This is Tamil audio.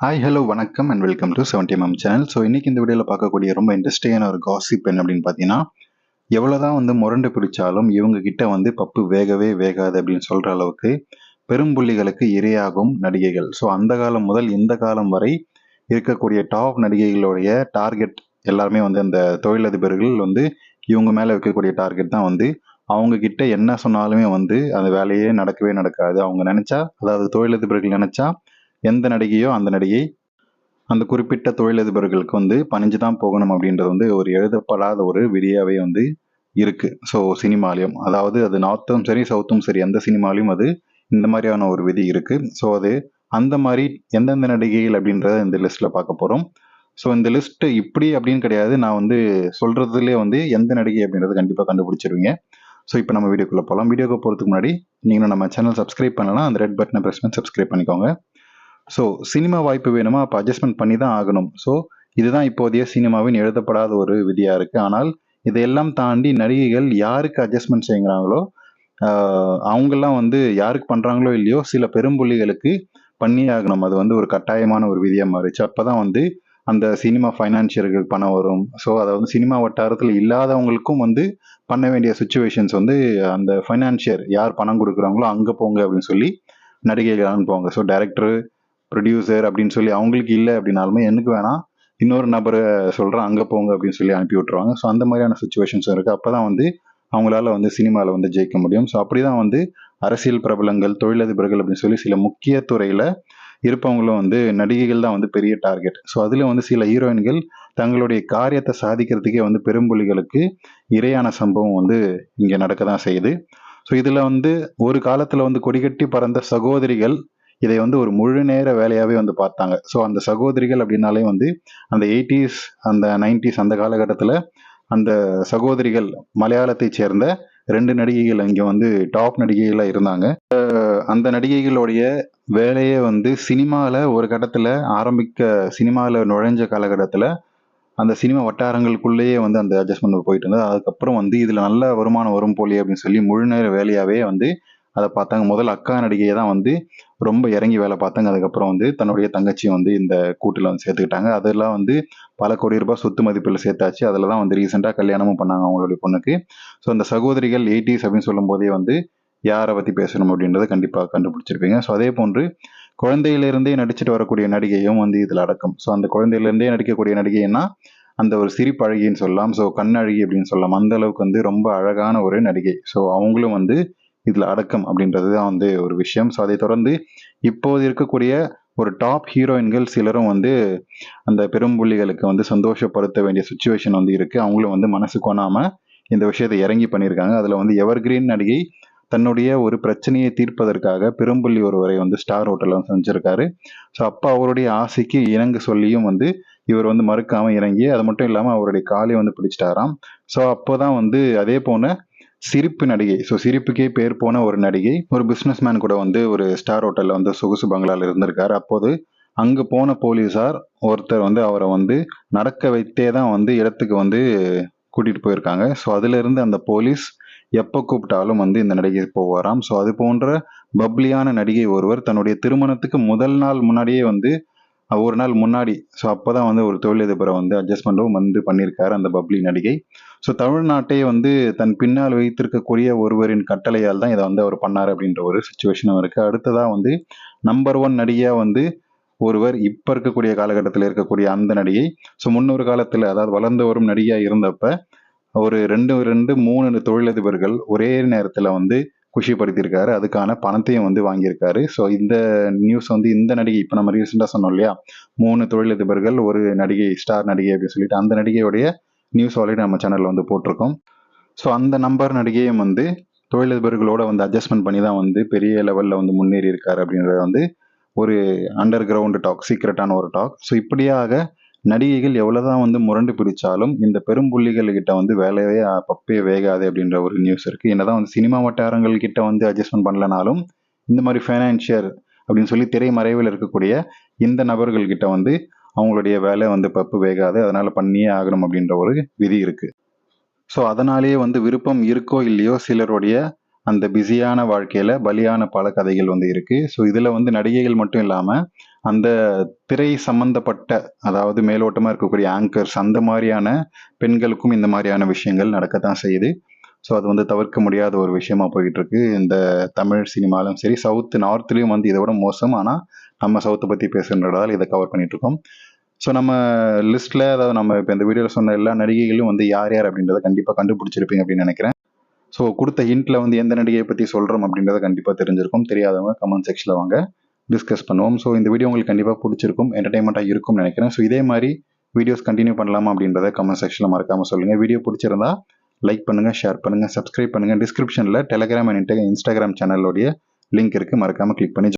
ஹாய் ஹலோ வணக்கம் and welcome to seventy M channel so இன்னைக்கு இந்த வீடியோவில் பார்க்கக்கூடிய ரொம்ப இன்ட்ரெஸ்டிங்கான ஒரு காசிப் என்ன அப்படின்னு பார்த்தீங்கன்னா எவ்வளோதான் வந்து முரண்டு பிடிச்சாலும் இவங்க கிட்ட வந்து பப்பு வேகவே வேகாது அப்படின்னு சொல்கிற அளவுக்கு பெரும்புள்ளிகளுக்கு இரையாகும் நடிகைகள். ஸோ அந்த காலம் முதல் இந்த காலம் வரை இருக்கக்கூடிய டாப் நடிகைகளுடைய டார்கெட் எல்லாருமே வந்து அந்த தொழிலதிபர்கள் வந்து இவங்க மேலே வைக்கக்கூடிய டார்கெட் தான் வந்து அவங்க கிட்ட என்ன சொன்னாலுமே வந்து அந்த வேலையே நடக்கவே நடக்காது. அவங்க நினச்சா அதாவது தொழிலதிபர்கள் நினச்சா எந்த நடிகையோ அந்த நடிகை அந்த குறிப்பிட்ட தொழிலதிபர்களுக்கு வந்து பணிஞ்சு தான் போகணும் அப்படின்றது வந்து ஒரு எழுதப்படாத ஒரு விதியாவே வந்து இருக்குது ஸோ சினிமாலையும். அதாவது அது நார்த்தும் சரி சவுத்தும் சரி எந்த சினிமாலையும் அது இந்த மாதிரியான ஒரு விதி இருக்குது ஸோ அது அந்த மாதிரி எந்தெந்த நடிகைகள் அப்படின்றத இந்த லிஸ்ட்டில் பார்க்க போகிறோம் ஸோ இந்த லிஸ்ட்டு இப்படி அப்படின்னு கிடையாது. நான் வந்து சொல்கிறதுலே வந்து எந்த நடிகை அப்படின்றத கண்டிப்பாக கண்டுபிடிச்சிருவீங்க. ஸோ இப்போ நம்ம வீடியோக்குள்ள போகலாம் வீடியோக்கு போகிறதுக்கு முன்னாடி நீங்களும் நம்ம சேனல் சப்ஸ்கிரைப் பண்ணலாம். அந்த ரெட் பட்டனை ப்ரெஸ் பண்ணி சப்ஸ்கிரைப் பண்ணிக்கோங்க. ஸோ சினிமா வாய்ப்பு வேணுமா? அப்போ அட்ஜஸ்ட்மெண்ட் பண்ணி தான் ஆகணும். ஸோ இதுதான் இப்போதைய சினிமாவின் எழுதப்படாத ஒரு விதியாக இருக்குது ஆனால் இதையெல்லாம் தாண்டி நடிகைகள் யாருக்கு அட்ஜஸ்ட்மெண்ட் செய்கிறாங்களோ அவங்கெல்லாம் வந்து யாருக்கு பண்ணுறாங்களோ இல்லையோ சில பெரும்புள்ளிகளுக்கு பண்ணியே ஆகணும் அது வந்து ஒரு கட்டாயமான ஒரு விதியாக மாறிச்சு அப்போ தான் வந்து அந்த சினிமா ஃபைனான்சியர்கள் பணம் வரும். ஸோ அதை வந்து சினிமா வட்டாரத்தில் இல்லாதவங்களுக்கும் வந்து பண்ண வேண்டிய சுச்சுவேஷன்ஸ் வந்து அந்த ஃபைனான்சியர் யார் பணம் கொடுக்குறாங்களோ அங்கே போங்க அப்படின்னு சொல்லி நடிகைகள் அனுப்புவாங்க. ஸோ டேரக்டர் ப்ரொடியூசர் அப்படின்னு சொல்லி அவங்களுக்கு இல்லை அப்படின்னாலுமே எனக்கு வேணாம் இன்னொரு நபரை சொல்கிறேன் அங்கே போங்க அப்படின்னு சொல்லி அனுப்பி விட்ருவாங்க ஸோ அந்த மாதிரியான சுச்சுவேஷன்ஸும் இருக்குது அப்போ தான் வந்து அவங்களால வந்து சினிமாவில் வந்து ஜெயிக்க முடியும். ஸோ அப்படி தான் வந்து அரசியல் பிரபலங்கள் தொழிலதிபர்கள் அப்படின்னு சொல்லி சில முக்கிய துறையில் இருப்பவங்களும் வந்து நடிகைகள் தான் வந்து பெரிய டார்கெட் ஸோ அதில் வந்து சில ஹீரோயின்கள் தங்களுடைய காரியத்தை சாதிக்கிறதுக்கே வந்து பெரும்புலிகளுக்கு இரையான சம்பவம் வந்து இங்கே நடக்க தான் செய்யுது. ஸோ இதில் வந்து ஒரு காலத்தில் வந்து கொடிகட்டி பறந்த சகோதரிகள் இதை வந்து ஒரு முழு நேர வேலையாகவே வந்து பார்த்தாங்க. ஸோ அந்த சகோதரிகள் அப்படின்னாலே வந்து அந்த எயிட்டிஸ் அந்த நைன்டிஸ் அந்த காலகட்டத்தில் அந்த சகோதரிகள் மலையாளத்தை சேர்ந்த ரெண்டு நடிகைகள் இங்கே வந்து டாப் நடிகைகளாக இருந்தாங்க. அந்த நடிகைகளுடைய வேலையை வந்து சினிமாவில் ஒரு கட்டத்தில் ஆரம்பிக்க சினிமாவில் நுழைஞ்ச காலகட்டத்தில் அந்த சினிமா வட்டாரங்களுக்குள்ளேயே வந்து அந்த அட்ஜஸ்ட்மெண்ட் போயிட்டு இருந்தது. அதுக்கப்புறம் வந்து இதில் நல்ல வருமானம் வரும் போலி அப்படின்னு சொல்லி முழு நேர வேலையாகவே வந்து அதை பார்த்தாங்க. முதல் அக்கா நடிகையை தான் வந்து ரொம்ப இறங்கி வேலை பார்த்தாங்க. அதுக்கப்புறம் வந்து தன்னுடைய தங்கச்சியை வந்து இந்த கூட்டில் வந்து சேர்த்துக்கிட்டாங்க. அதெல்லாம் வந்து பல கோடி ரூபாய் சொத்து மதிப்பில் சேர்த்தாச்சு. அதில் தான் வந்து ரீசெண்டாக கல்யாணமும் பண்ணாங்க அவங்களுடைய பொண்ணுக்கு. ஸோ அந்த சகோதரிகள் எயிட்டிஸ் அப்படின்னு சொல்லும் போதே வந்து யாரை பற்றி பேசணும் அப்படின்றத கண்டிப்பாக கண்டுபிடிச்சிருப்பீங்க. ஸோ அதே போன்று குழந்தையிலிருந்தே நடிச்சுட்டு வரக்கூடிய நடிகையும் வந்து இதில் அடக்கம். ஸோ அந்த குழந்தையிலேருந்தே நடிக்கக்கூடிய நடிகைன்னா அந்த ஒரு சிரிப்பழகின்னு சொல்லலாம். ஸோ கண்ணழகி அப்படின்னு சொல்லலாம். அந்த அளவுக்கு வந்து ரொம்ப அழகான ஒரு நடிகை. ஸோ அவங்களும் வந்து இதில் அடக்கம் அப்படின்றது தான் வந்து ஒரு விஷயம். ஸோ அதை தொடர்ந்து இப்போது இருக்கக்கூடிய ஒரு டாப் ஹீரோயின்கள் சிலரும் வந்து அந்த பெரும்புள்ளிகளுக்கு வந்து சந்தோஷப்படுத்த வேண்டிய சுச்சுவேஷன் வந்து இருக்குது அவங்களும் வந்து மனசு கொணாமல் இந்த விஷயத்தை இறங்கி பண்ணியிருக்காங்க. அதில் வந்து எவர்கிரீன் நடிகை தன்னுடைய ஒரு பிரச்சனையை தீர்ப்பதற்காக பெரும்புள்ளி ஒருவரை வந்து ஸ்டார் ஹோட்டலில் செஞ்சுருக்காரு ஸோ அப்போ அவருடைய ஆசைக்கு இணங்க சொல்லியும் வந்து இவர் வந்து மறுக்காமல் இறங்கி அது மட்டும் இல்லாமல் அவருடைய காலை வந்து பிடிச்சிட்டாராம். ஸோ அப்போ தான் வந்து அதே போன சிரிப்பு நடிகை. ஸோ சிரிப்புக்கே பேர் போன ஒரு நடிகை. ஒரு பிஸ்னஸ் மேன் கூட வந்து ஒரு ஸ்டார் ஹோட்டலில் வந்து சொகுசு பங்களாவில் இருந்திருக்கார். அப்போது அங்கே போன போலீஸார் ஒருத்தர் வந்து அவரை வந்து நடக்க வைத்தே தான் வந்து இடத்துக்கு வந்து கூட்டிகிட்டு போயிருக்காங்க. ஸோ அதிலிருந்து அந்த போலீஸ் எப்போ கூப்பிட்டாலும் வந்து இந்த நடிகை போவாராம். ஸோ அது போன்ற பப்ளியான நடிகை ஒருவர் தன்னுடைய திருமணத்துக்கு முதல் நாள் முன்னாடியே வந்து ஒரு நாள் முன்னாடி. ஸோ அப்போ தான் வந்து ஒரு தொழிலதிபரை வந்து அட்ஜஸ்ட்மெண்ட்டும் வந்து பண்ணியிருக்காரு அந்த பப்ளி நடிகை. ஸோ தமிழ்நாட்டை வந்து தன் பின்னால் வைத்திருக்கக்கூடிய ஒருவரின் கட்டளையால் தான் இதை வந்து அவர் பண்ணார் அப்படின்ற ஒரு சுச்சுவேஷனும் இருக்குது அடுத்ததாக வந்து நம்பர் ஒன் நடிகையாக வந்து ஒருவர் இப்போ இருக்கக்கூடிய காலகட்டத்தில் இருக்கக்கூடிய அந்த நடிகை. ஸோ முன்னொரு காலத்தில் அதாவது வளர்ந்து வரும் நடிகையாக இருந்தப்ப ஒரு ரெண்டு ரெண்டு மூணு தொழிலதிபர்கள் ஒரே நேரத்தில் வந்து குஷிப்படுத்தியிருக்காரு. அதுக்கான பணத்தையும் வந்து வாங்கியிருக்காரு. ஸோ இந்த நியூஸ் வந்து இந்த நடிகை இப்போ நம்ம ரீசெண்டாக சொன்னோம் இல்லையா? மூணு தொழிலதிபர்கள் ஒரு நடிகை ஸ்டார் நடிகை அப்படின்னு சொல்லிட்டு அந்த நடிகையுடைய நியூஸ் ஆல்ரெடி நம்ம சேனலில் வந்து போட்டிருக்கோம். ஸோ அந்த நம்பர் நடிகையும் வந்து தொழிலதிபர்களோட வந்து அட்ஜஸ்ட்மெண்ட் பண்ணி தான் வந்து பெரிய லெவலில் வந்து முன்னேறி இருக்காரு அப்படின்றத வந்து ஒரு அண்டர் கிரவுண்டு டாக் சீக்ரெட்டான ஒரு டாக் ஸோ இப்படியாக நடிகைகள் எவ்வளோதான் வந்து முரண்டு பிடிச்சாலும் இந்த பெரும்புள்ளிகள் கிட்ட வந்து வேலையே பப்பே வேகாது அப்படின்ற ஒரு நியூஸ் இருக்குது என்னதான் வந்து சினிமா வட்டாரங்கள் கிட்ட வந்து அட்ஜஸ்ட்மெண்ட் பண்ணலனாலும் இந்த மாதிரி ஃபைனான்சியர் அப்படின்னு சொல்லி திரைமறைவில் இருக்கக்கூடிய இந்த நபர்கள்கிட்ட வந்து அவங்களுடைய வேலை வந்து பப்பு வேகாது அதனால் பண்ணியே ஆகணும் அப்படின்ற ஒரு விதி இருக்குது ஸோ அதனாலேயே வந்து விருப்பம் இருக்கோ இல்லையோ சிலருடைய அந்த பிஸியான வாழ்க்கையில் பலியான பல கதைகள் வந்து இருக்குது ஸோ இதில் வந்து நடிகைகள் மட்டும் இல்லாமல் அந்த திரை சம்பந்தப்பட்ட அதாவது மேலோட்டமாக இருக்கக்கூடிய ஆங்கர்ஸ் அந்த மாதிரியான பெண்களுக்கும் இந்த மாதிரியான விஷயங்கள் நடக்கத்தான் செய்யுது. ஸோ அது வந்து தவிர்க்க முடியாத ஒரு விஷயமா போயிட்டு இருக்கு இந்த தமிழ் சினிமாலும் சரி சவுத் நார்த்லேயும் வந்து இதை விட மோசம். ஆனால் நம்ம சவுத்தை பற்றி பேசுன்றதால இதை கவர் பண்ணிட்டு இருக்கோம் ஸோ நம்ம லிஸ்ட்டில் அதாவது நம்ம இப்போ இந்த வீடியோவில் சொன்ன எல்லா நடிகைகளும் வந்து யார் யார் அப்படின்றத கண்டிப்பாக கண்டுபிடிச்சிருப்பீங்க அப்படின்னு நினைக்கிறேன். ஸோ கொடுத்த ஹிண்ட்டில் வந்து எந்த நடிகையை பற்றி சொல்கிறோம் அப்படின்றத கண்டிப்பாக தெரிஞ்சிருக்கும். தெரியாதவங்க கமெண்ட் செக்ஷனில் வாங்க டிஸ்கஸ் பண்ணுவோம். ஸோ இந்த வீடியோ உங்களுக்கு கண்டிப்பாக பிடிச்சிருக்கும் என்டர்டைன்மெண்ட்டாக இருக்கும்னு நினைக்கிறேன். ஸோ இதே மாதிரி வீடியோஸ் கண்டினியூ பண்ணலாமா அப்படின்றத கமெண்ட் செக்ஷனில் மறக்காமல் சொல்லுங்கள் வீடியோ பிடிச்சிருந்தா லைக் பண்ணுங்கள் ஷேர் பண்ணுங்கள் சப்ஸ்கிரைப் பண்ணுங்கள் டிஸ்கிரிப்ஷனில் டெலிகிராம் அண்ட் இன்ஸ்டாகிராம் சேனலோடைய லிங்க் இருக்குது மறக்காமல் கிளிக் பண்ணி